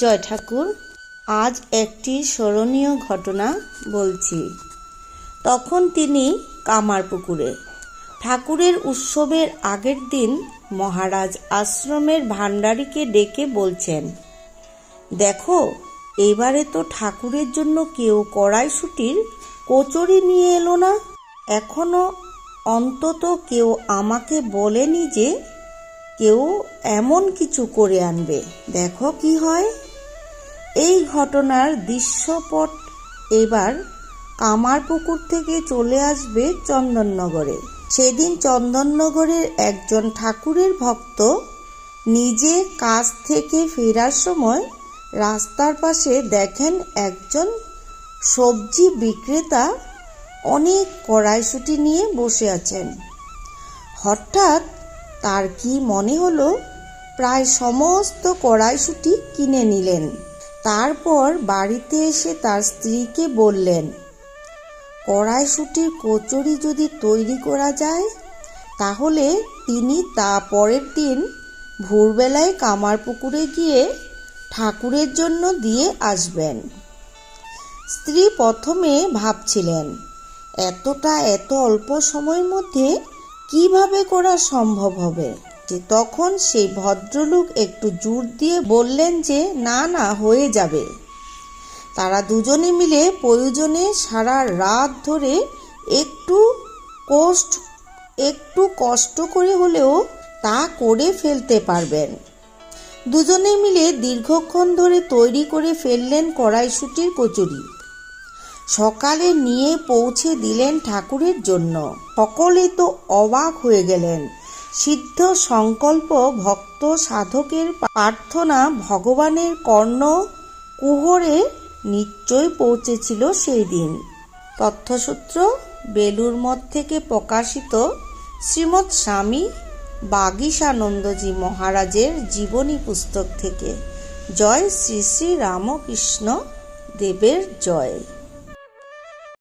জয় ঠাকুর, আজ একটি স্মরণীয় ঘটনা বলছি। তখন তিনি কামারপুকুরে ঠাকুরের উৎসবের আগের দিন মহারাজ আশ্রমের ভাণ্ডারীকে ডেকে বলছেন, দেখো, এবারে তো ঠাকুরের জন্য কেউ কড়াইশুটির কচুরি নিয়ে এলো না। এখনও অন্তত কেউ আমাকে বলেনি যে কেউ এমন কিছু করে আনবে। দেখো কি হয়। এই ঘটনার দৃশ্যপট এবার কামারপুকুর থেকে চলে আসবে চন্দননগরে। সেদিন চন্দননগরের একজন ঠাকুরের ভক্ত নিজে কাজ থেকে ফেরার সময় রাস্তার পাশে দেখেন একজন সবজি বিক্রেতা অনেক কড়াইশুটি নিয়ে বসে আছেন। হঠাৎ তার কি মনে হলো? প্রায় সমস্ত কড়াইশুটি কিনে নিলেন। তারপর বাড়িতে এসে তার স্ত্রীকে বললেন, কড়াইশুটির কচুরি যদি তৈরি করা যায়, তাহলে তিনি তা পরের দিন ভোরবেলায় কামারপুকুরে গিয়ে ঠাকুরের জন্য দিয়ে আসবেন। স্ত্রী প্রথমে ভাবছিলেন, এতটা এত অল্প সময়ের মধ্যে কীভাবে করা সম্ভব হবে? যে তখন সেই ভদ্রলোক একটু জোর দিয়ে বললেন যে, না না, হয়ে যাবে। তারা দুজনে মিলে প্রয়োজনে সারা রাত ধরে একটু কষ্ট একটু কষ্ট করে হলেও তা করে ফেলতে পারবেন। দুজনে মিলে দীর্ঘক্ষণ ধরে তৈরি করে ফেললেন কড়াইশুটির কচুরি। সকালে নিয়ে পৌঁছে দিলেন ঠাকুরের জন্য। সকলে তো অবাক হয়ে গেলেন। সিদ্ধ সংকল্প ভক্ত সাধকের প্রার্থনা ভগবানের কর্ণ কুহরে নিশ্চয় পৌঁছেছিল সেই দিন। তথ্যসূত্র বেলুর মঠ থেকে প্রকাশিত শ্রীমৎ স্বামী বাগীশানন্দজি মহারাজের জীবনী পুস্তক থেকে। জয় শ্রী শ্রী রামকৃষ্ণ দেবের জয়।